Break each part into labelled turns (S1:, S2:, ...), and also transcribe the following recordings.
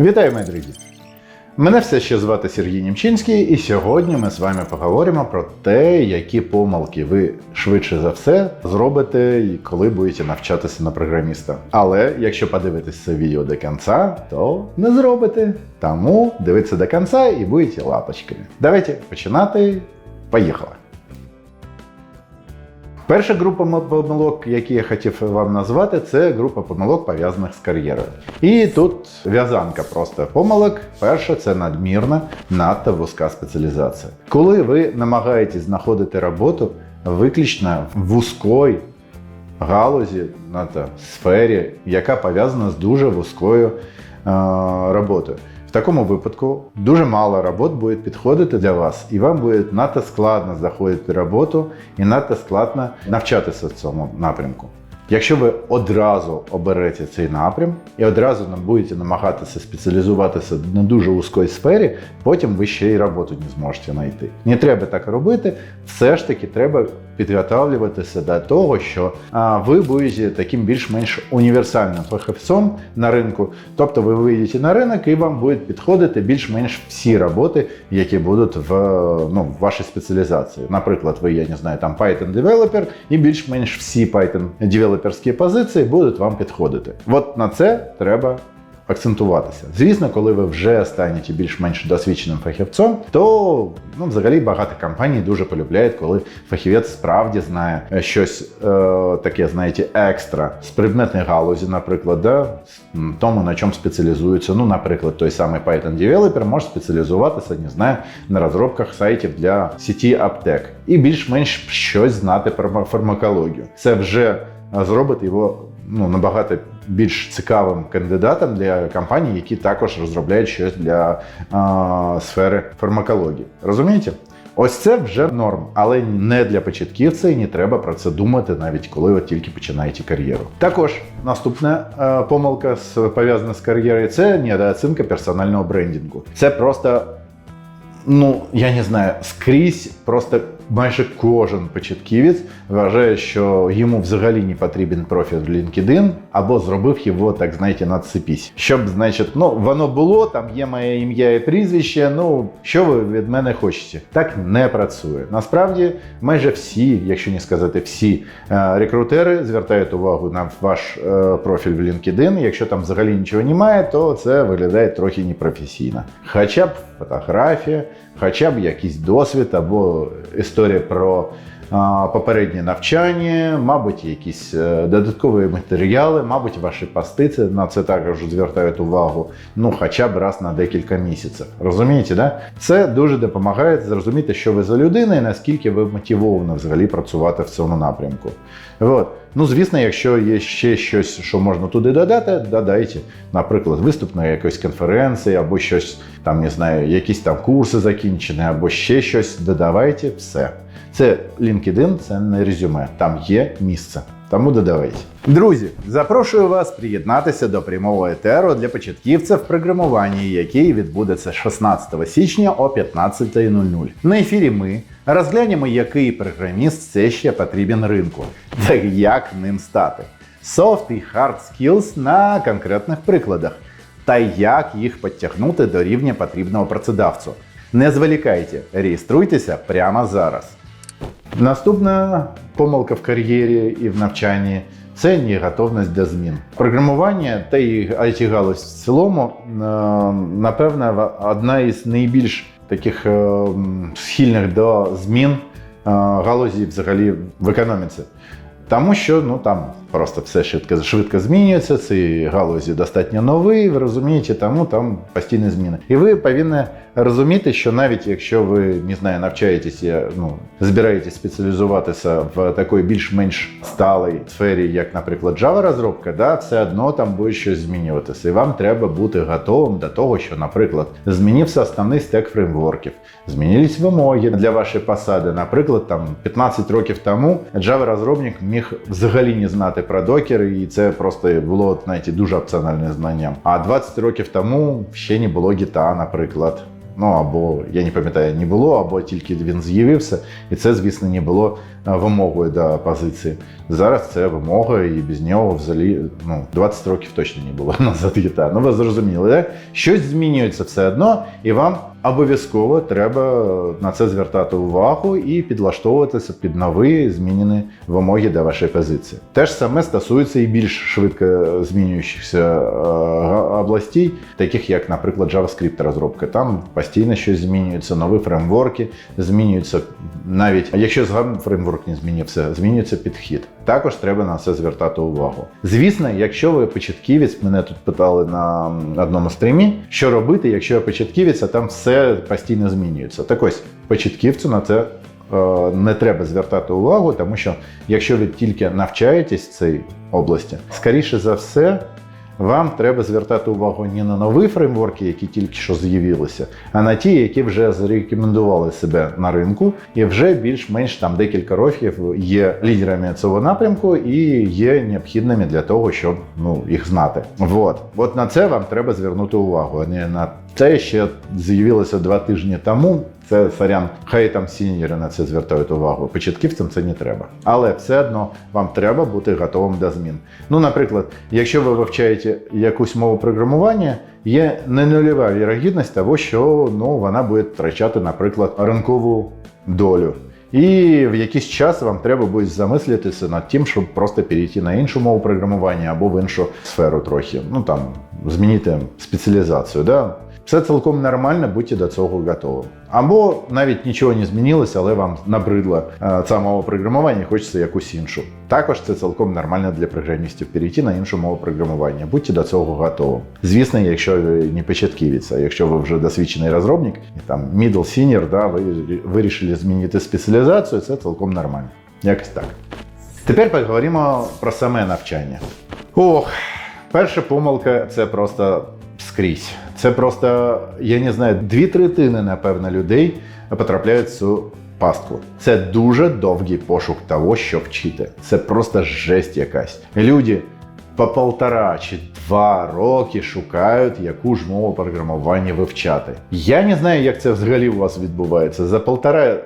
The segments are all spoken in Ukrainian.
S1: Вітаю, мої друзі! Мене все ще звати Сергій Німчинський, і сьогодні ми з вами поговоримо про те, які помилки ви швидше за все зробите, коли будете навчатися на програміста. Але якщо подивитись це відео до кінця, то не зробите. Тому дивіться до кінця і будете лапочками. Давайте починати. Поїхали! Перша група помилок, які я хотів вам назвати, це група помилок пов'язаних з кар'єрою. І тут в'язанка просто помилок. Перша це надмірна, надто вузька спеціалізація. Коли ви намагаєтесь знаходити роботу виключно в вузької галузі, на та сфері, яка пов'язана з дуже вузькою е, роботою. В такому випадку дуже мало робот буде підходити для вас, і вам буде надто складно знаходити роботу і надто складно навчатися в цьому напрямку. Якщо ви одразу оберете цей напрям і одразу будете намагатися спеціалізуватися на дуже вузькій сфері, потім ви ще й роботу не зможете знайти. Не треба так робити. Все ж таки треба підготовлюватися до того, що ви будете таким більш-менш універсальним фахівцем на ринку. Тобто ви вийдете на ринок і вам будуть підходити більш-менш всі роботи, які будуть в, ну, в вашій спеціалізації. Наприклад, ви, я не знаю, там Python девелопер, і більш-менш всі Python девелоперські позиції будуть вам підходити. От на це треба акцентуватися. Звісно, коли ви вже станете більш-менш досвідченим фахівцем, то ну, взагалі багато компаній дуже полюбляють, коли фахівець справді знає е, щось е, таке, знаєте, екстра з предметної галузі, наприклад, да, тому на чому спеціалізується. Ну, наприклад, той самий Python Developer може спеціалізуватися, не знаю, на розробках сайтів для сіті аптек і більш-менш щось знати про фармакологію. Це вже зробить його ну, набагато більш цікавим кандидатом для компаній, які також розробляють щось для а, сфери фармакології. Розумієте? Ось це вже норм, але не для початківця і не треба про це думати, навіть коли ви тільки починаєте кар'єру. Також наступна е, помилка пов'язана з кар'єрою це недооцінка персонального брендінгу. Це просто ну я не знаю, скрізь просто майже кожен початківець вважає, що йому взагалі не потрібен профіль в LinkedIn, або зробив його, так знаєте, надсипісь. Щоб, значить, ну воно було, там є моє ім'я і прізвище. Ну що ви від мене хочете? Так не працює. Насправді, майже всі, якщо не сказати всі е, рекрутери, звертають увагу на ваш е, профіль в LinkedIn. Якщо там взагалі нічого немає, то це виглядає трохи непрофесійно. Хоча б фотографія, хоча б якийсь досвід або історія про попереднє навчання, мабуть, якісь е, додаткові матеріали, мабуть, ваші пости це на це також звертають увагу. Ну, хоча б раз на декілька місяців. Розумієте, да? Це дуже допомагає зрозуміти, що ви за людина і наскільки ви мотивовані взагалі працювати в цьому напрямку. От. Ну, звісно, якщо є ще щось, що можна туди додати, додайте. Наприклад, виступ на якоїсь конференції, або щось там, не знаю, якісь там курси закінчені, або ще щось. Додавайте все. Це LinkedIn, це не резюме. Там є місце. Тому додавайте. Друзі, запрошую вас приєднатися до прямого етеру для початківців в програмуванні, який відбудеться 16 січня о 15.00. На ефірі ми розглянемо, який програміст все ще потрібен ринку, та як ним стати. Soft і hard skills на конкретних прикладах, та як їх підтягнути до рівня потрібного працедавцю. Не зволікайте, реєструйтеся прямо зараз. Наступна помилка в кар'єрі і в навчанні це неготовність до змін. Програмування та і it галузь в цілому, е, напевно, одна із найбільш таких е, схильних до змін е, галузі взагалі в економіці. Тому що ну там просто все швидко, швидко змінюється, ці галузі достатньо нові, ви розумієте, тому там постійні зміни. І ви повинні розуміти, що навіть якщо ви не знаю, навчаєтеся, ну збираєтесь спеціалізуватися в такій більш-менш сталій сфері, як, наприклад, Java розробка, да, все одно там буде щось змінюватися. І вам треба бути готовим до того, що, наприклад, змінився основний стек фреймворків, змінились вимоги для вашої посади. Наприклад, там 15 років тому Java розробник міг взагалі не знати про докер, і це просто було знаєте, дуже опціональне знання. А 20 років тому ще не було гіта, наприклад. Ну або я не пам'ятаю, не було, або тільки він з'явився, і це, звісно, не було е, вимогою до позиції. Зараз це вимога, і без нього взагалі ну, 20 років точно не було назад гітар. Ну ви зрозуміли, да? щось змінюється все одно, і вам обов'язково треба на це звертати увагу і підлаштовуватися під нові змінені вимоги до вашої позиції. Те ж саме стосується і більш швидко змінюючихся е, областей, таких як, наприклад, JavaScript розробка. Там постійно щось змінюється, нові фреймворки змінюються. Навіть якщо згадно фреймворк не змінився, змінюється підхід. Також треба на це звертати увагу. Звісно, якщо ви початківець, мене тут питали на одному стрімі, що робити, якщо я початківець, а там все постійно змінюється. Так ось початківцю на це е, не треба звертати увагу, тому що якщо ви тільки навчаєтесь в цій області, скоріше за все. Вам треба звертати увагу не на нові фреймворки, які тільки що з'явилися, а на ті, які вже зарекомендували себе на ринку, і вже більш-менш там декілька років є лідерами цього напрямку і є необхідними для того, щоб ну їх знати. Вот. От на це вам треба звернути увагу, а не на це ще з'явилося два тижні тому. Це сорян, хай там сіньори на це звертають увагу. Початківцям це не треба. Але все одно вам треба бути готовим до змін. Ну, наприклад, якщо ви вивчаєте якусь мову програмування, є не нульова вірогідність того, що ну, вона буде втрачати, наприклад, ринкову долю. І в якийсь час вам треба буде замислитися над тим, щоб просто перейти на іншу мову програмування або в іншу сферу трохи. Ну там змінити спеціалізацію. Да? Все цілком нормально, будьте до цього готові. Або навіть нічого не змінилося, але вам набридла е, ця мова програмування, хочеться якусь іншу. Також це цілком нормально для програмістів перейти на іншу мову програмування. Будьте до цього готові. Звісно, якщо ви не початківець, а якщо ви вже досвідчений розробник, і там middle senior, да, ви вирішили змінити спеціалізацію, це цілком нормально. Якось так. Тепер поговоримо про саме навчання. Ох, перша помилка це просто скрізь. Це просто, я не знаю, дві третини, напевно, людей потрапляють в цю пастку. Це дуже довгий пошук того, що вчити. Це просто жесть якась. Люди по полтора чи два роки шукають, яку ж мову програмування вивчати. Я не знаю, як це взагалі у вас відбувається. За полтора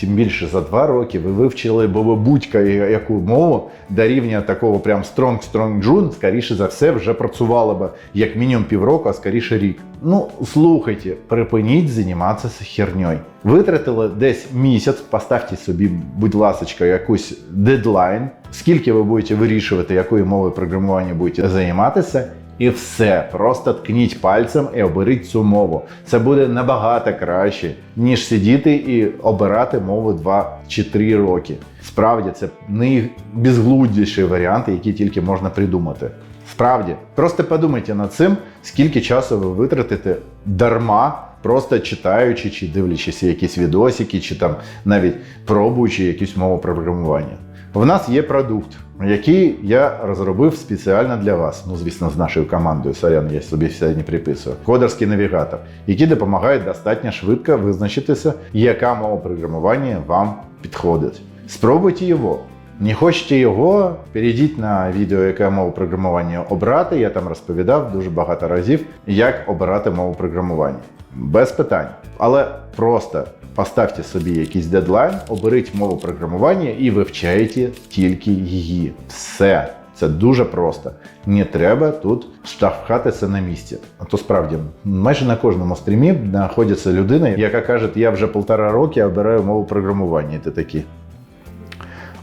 S1: Тим більше за два роки ви вивчили будь-яку яку мову до рівня такого прям strong-strong June, скоріше за все, вже працювало б як мінімум півроку, а скоріше рік. Ну, слухайте, припиніть займатися херньою. Витратили десь місяць, поставте собі, будь ласка, якусь дедлайн, скільки ви будете вирішувати, якою мовою програмування будете займатися. І все, просто ткніть пальцем і оберіть цю мову. Це буде набагато краще, ніж сидіти і обирати мову 2 чи 3 роки. Справді, це найбезглуздіший варіант, який тільки можна придумати. Справді, просто подумайте над цим, скільки часу ви витратите дарма, просто читаючи чи дивлячись якісь відосики, чи там навіть пробуючи якусь мову програмування. В нас є продукт, який я розробив спеціально для вас. Ну, звісно, з нашою командою. Сорян, я собі не приписую. Кодерський навігатор, який допомагає достатньо швидко визначитися, яка мова програмування вам підходить. Спробуйте його. Не хочете його, перейдіть на відео, яке мову програмування обрати. Я там розповідав дуже багато разів, як обирати мову програмування. Без питань. Але просто поставте собі якийсь дедлайн, оберіть мову програмування і вивчайте тільки її. Все. Це дуже просто. Не треба тут штовхатися на місці. А то справді майже на кожному стрімі знаходиться людина, яка каже, я вже полтора роки обираю мову програмування. І ти такий.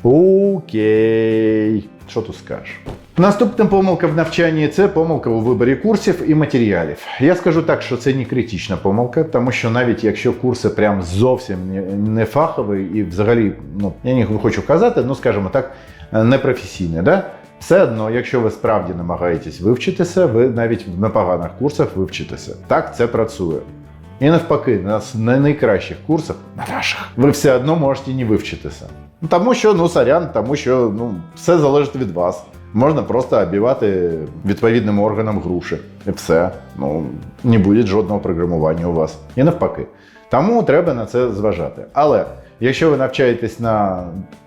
S1: Окей, що тут скажеш? Наступна помилка в навчанні це помилка у виборі курсів і матеріалів. Я скажу так, що це не критична помилка, тому що навіть якщо курси прям зовсім не фахові і взагалі, ну я не хочу казати, ну скажімо так, не професійне, да? Все одно, якщо ви справді намагаєтесь вивчитися, ви навіть в непоганих курсах вивчитеся. Так це працює. І навпаки, на найкращих курсах, на наших, ви все одно можете не вивчитися. Тому що, ну, сорян, тому що ну, все залежить від вас. Можна просто обівати відповідним органам груші. І все. Ну, не буде жодного програмування у вас. І навпаки. Тому треба на це зважати. Але якщо ви навчаєтесь на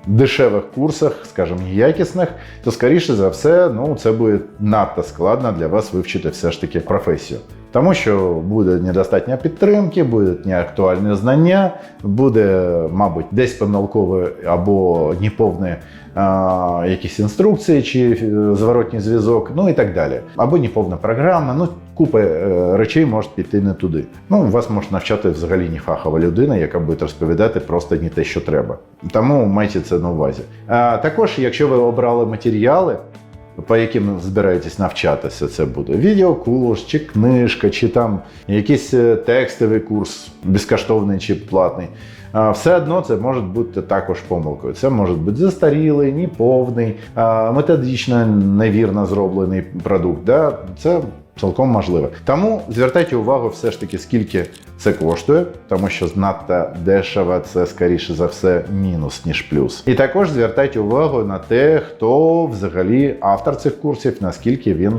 S1: дешевих курсах, скажімо, якісних, то скоріше за все, ну це буде надто складно для вас вивчити все ж таки професію. Тому що буде недостатньо підтримки, будуть неактуальні знання, буде, мабуть, десь помилкове або неповні а, якісь інструкції чи е, зворотній зв'язок, ну і так далі. Або неповна програма. Ну, купа е, речей може піти не туди. Ну, вас може навчати взагалі не фахова людина, яка буде розповідати просто не те, що треба. Тому майте це на увазі. А, також, якщо ви обрали матеріали, по яким збираєтесь навчатися, це буде відеокурс, чи книжка, чи там якийсь е, текстовий курс, безкоштовний чи платний. Все одно це може бути також помилкою. Це може бути застарілий, неповний, методично невірно зроблений продукт. Да? Це цілком можливо. Тому звертайте увагу все ж таки, скільки це коштує, тому що надто дешево це скоріше за все мінус, ніж плюс. І також звертайте увагу на те, хто взагалі автор цих курсів, наскільки він.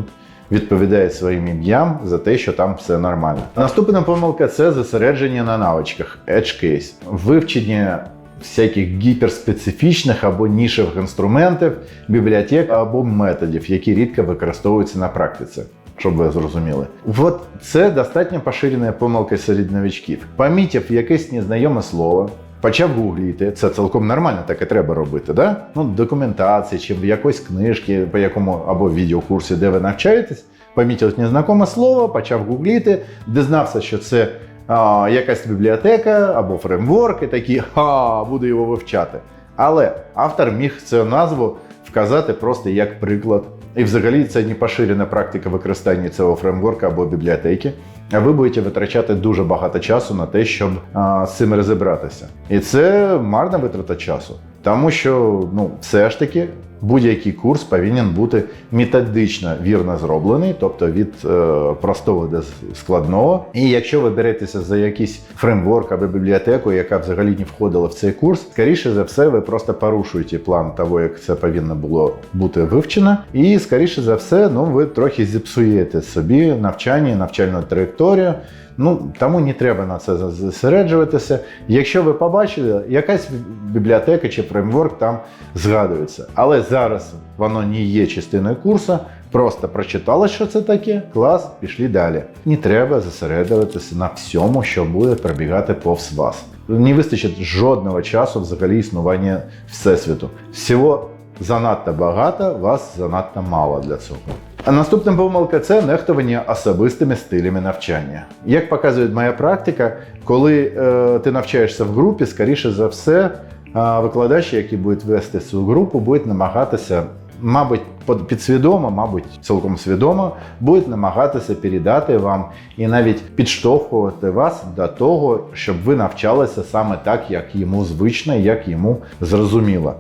S1: Відповідає своїм ім'ям за те, що там все нормально. Наступна помилка це зосередження на навичках, edge case, вивчення всяких гіперспецифічних або нішевих інструментів, бібліотек або методів, які рідко використовуються на практиці. Щоб ви зрозуміли, от це достатньо поширена помилка серед новичків. Помітив якесь незнайоме слово, почав гугліти. Це цілком нормально, так і треба робити. Да? Ну, документації чи в якоїсь книжці, по якому або відеокурсі, де ви навчаєтесь, помітив незнайоме слово, почав гугліти, дізнався, що це а, якась бібліотека або фреймворк, і такі ха, буду його вивчати. Але автор міг цю назву вказати просто як приклад. І взагалі це не поширена практика використання цього фреймворка або бібліотеки. А ви будете витрачати дуже багато часу на те, щоб а, з цим розібратися. І це марна витрата часу. Тому що ну, все ж таки будь-який курс повинен бути методично вірно зроблений, тобто від е, простого до складного. І якщо ви беретеся за якийсь фреймворк або бібліотеку, яка взагалі не входила в цей курс, скоріше за все, ви просто порушуєте план того, як це повинно було бути вивчено. І скоріше за все, ну ви трохи зіпсуєте собі навчання, навчальну траєкторію. Ну тому не треба на це зосереджуватися. Якщо ви побачили, якась бібліотека чи фреймворк там згадується, але зараз воно не є частиною курсу. Просто прочитали, що це таке, клас, пішли далі. Не треба зосереджуватися на всьому, що буде пробігати повз вас. Не вистачить жодного часу взагалі існування всесвіту. Всього занадто багато, вас занадто мало для цього. А наступна помилка це нехтування особистими стилями навчання. Як показує моя практика, коли е, ти навчаєшся в групі, скоріше за все, е, викладачі, які будуть вести цю групу, будуть намагатися, мабуть, підсвідомо, мабуть, цілком свідомо, будуть намагатися передати вам і навіть підштовхувати вас до того, щоб ви навчалися саме так, як йому звично, як йому зрозуміло.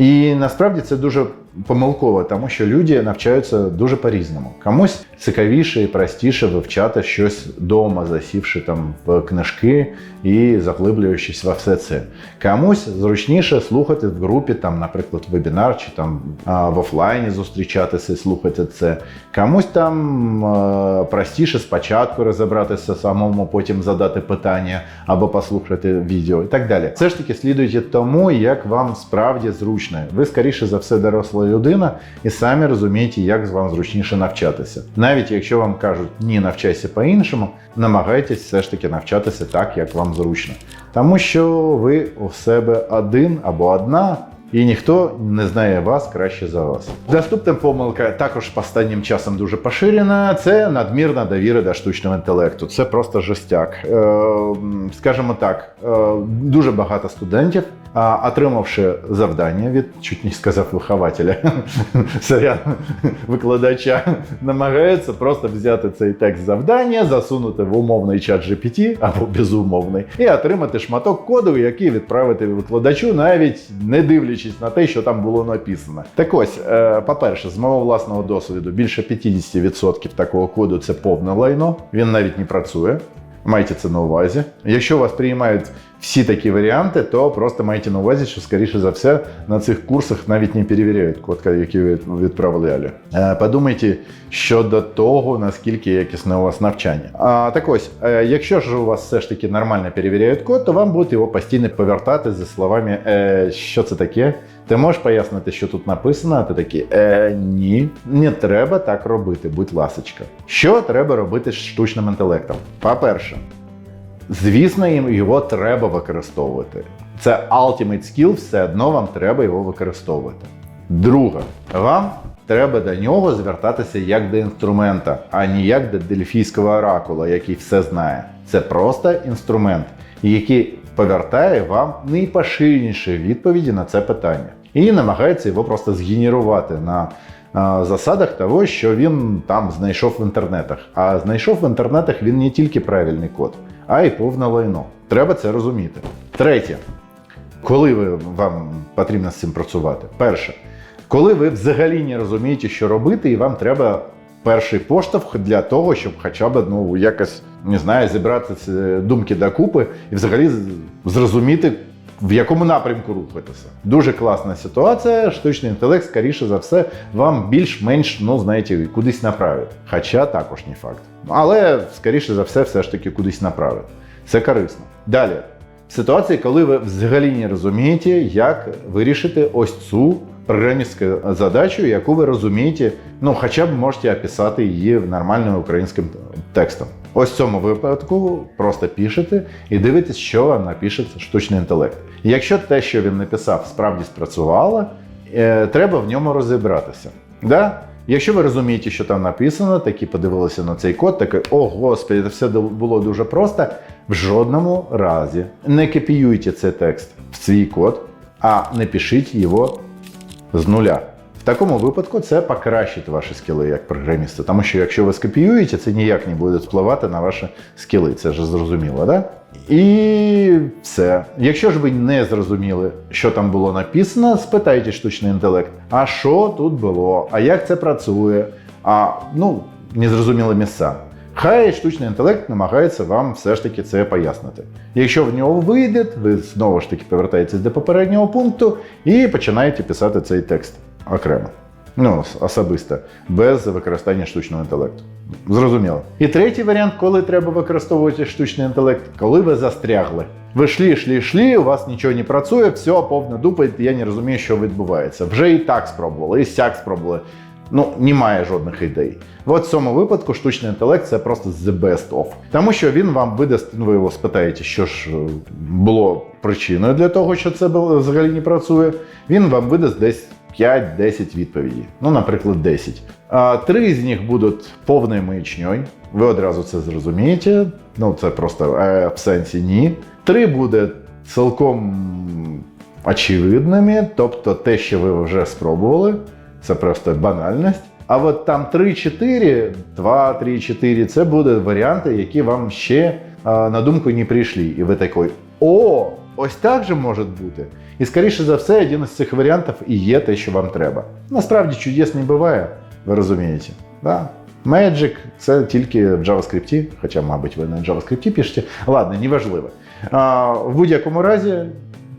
S1: І насправді це дуже помилково, тому що люди навчаються дуже по-різному. Комусь цікавіше і простіше вивчати щось вдома, засівши там в книжки і заглиблюючись во все це. Комусь зручніше слухати в групі, там, наприклад, вебінар чи там в офлайні зустрічатися і слухати це. Комусь там простіше спочатку розібратися самому, потім задати питання або послухати відео і так далі. Це ж таки слідуйте тому, як вам справді зручно. Ви скоріше за все доросла людина і самі розумієте, як з вам зручніше навчатися. Навіть якщо вам кажуть ні, навчайся по-іншому, намагайтесь все ж таки навчатися так, як вам зручно. Тому що ви у себе один або одна. І ніхто не знає вас краще за вас. Наступна помилка також останнім часом дуже поширена. Це надмірна довіра до штучного інтелекту. Це просто жестяк. Е, скажімо так, е, дуже багато студентів, отримавши завдання від чуть не сказав вихователя сорян, викладача, намагаються просто взяти цей текст завдання, засунути в умовний чат GPT або безумовний, і отримати шматок коду, який відправити викладачу, навіть не дивлячись дивлячись на те, що там було написано. Так ось, е, по-перше, з мого власного досвіду, більше 50% такого коду це повне лайно, він навіть не працює. Майте це на увазі. Якщо вас приймають всі такі варіанти, то просто майте на увазі, що, скоріше за все, на цих курсах навіть не перевіряють код, який ви відправляли. Е, Подумайте щодо того, наскільки якісне у вас навчання. А, так ось, е, якщо ж у вас все ж таки нормально перевіряють код, то вам будуть його постійно повертати зі словами, е, що це таке. Ти можеш пояснити, що тут написано, а ти такий, е, ні, не треба так робити, будь ласочка. Що треба робити з штучним інтелектом? По-перше, звісно, їм його треба використовувати. Це ultimate skill, все одно вам треба його використовувати. Друге, вам треба до нього звертатися як до інструмента, а не як до дельфійського оракула, який все знає. Це просто інструмент, який повертає вам найпоширеніші відповіді на це питання. І намагається його просто згенерувати на засадах того, що він там знайшов в інтернетах. А знайшов в інтернетах він не тільки правильний код, а й повне лайно. Треба це розуміти. Третє, коли ви, вам потрібно з цим працювати? Перше, коли ви взагалі не розумієте, що робити, і вам треба перший поштовх для того, щоб хоча б ну, якось не знаю, зібрати ці думки докупи і взагалі зрозуміти, в якому напрямку рухатися. Дуже класна ситуація. Штучний інтелект, скоріше за все, вам більш-менш, ну знаєте, кудись направить. Хоча також не факт. Але, скоріше за все, все ж таки кудись направить. Це корисно. Далі. Ситуації, коли ви взагалі не розумієте, як вирішити ось цю програмістську задачу, яку ви розумієте, ну хоча б можете описати її нормальним українським текстом. Ось в цьому випадку просто пишете і дивитесь, що вам напише штучний інтелект. Якщо те, що він написав, справді спрацювало, е, треба в ньому розібратися. Да? Якщо ви розумієте, що там написано, такі подивилися на цей код, таке, о господи, це все було дуже просто. В жодному разі не копіюйте цей текст в свій код, а не пишіть його з нуля. В такому випадку це покращить ваші скіли як програміста. Тому що якщо ви скопіюєте, це ніяк не буде впливати на ваші скіли. Це ж зрозуміло, да? І все. Якщо ж ви не зрозуміли, що там було написано, спитайте штучний інтелект, а що тут було, а як це працює, а ну, незрозумілі місця. Хай штучний інтелект намагається вам все ж таки це пояснити. Якщо в нього вийде, ви знову ж таки повертаєтесь до попереднього пункту і починаєте писати цей текст окремо. Ну, особисто, без використання штучного інтелекту. Зрозуміло. І третій варіант, коли треба використовувати штучний інтелект, коли ви застрягли. Ви шлі, шлі, шлі, у вас нічого не працює, все, повна дупа, я не розумію, що відбувається. Вже і так спробували, і сяк спробували. Ну, немає жодних ідей. От в цьому випадку штучний інтелект це просто the best of. Тому що він вам видасть, ну, ви його спитаєте, що ж е, було причиною для того, що це взагалі не працює. Він вам видасть десь 5-10 відповідей. Ну, наприклад, 10. А, Три з них будуть повною маячньою. Ви одразу це зрозумієте. Ну, це просто е, в сенсі ні. Три буде цілком очевидними, тобто те, що ви вже спробували, це просто банальність. А от там 3-4, 2, 3, 4 це будуть варіанти, які вам ще а, на думку не прийшли. І ви такий, о, ось так же може бути. І скоріше за все, один із цих варіантів і є те, що вам треба. Насправді чудес не буває, ви розумієте. Да? Magic це тільки в JavaScript, хоча, мабуть, ви на JavaScript пишете. Ладно, неважливо. А, в будь-якому разі,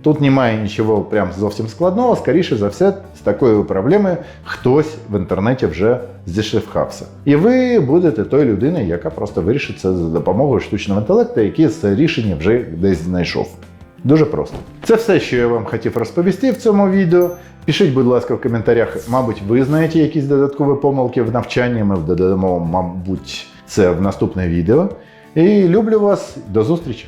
S1: тут немає нічого прям зовсім складного. Скоріше за все, з такою проблемою хтось в інтернеті вже зішифхався. І ви будете той людиною, яка просто вирішить це за допомогою штучного інтелекту, який це рішення вже десь знайшов. Дуже просто. Це все, що я вам хотів розповісти в цьому відео. Пишіть, будь ласка, в коментарях, мабуть, ви знаєте якісь додаткові помилки в навчанні. Ми додамо, мабуть, це в наступне відео. І люблю вас. До зустрічі!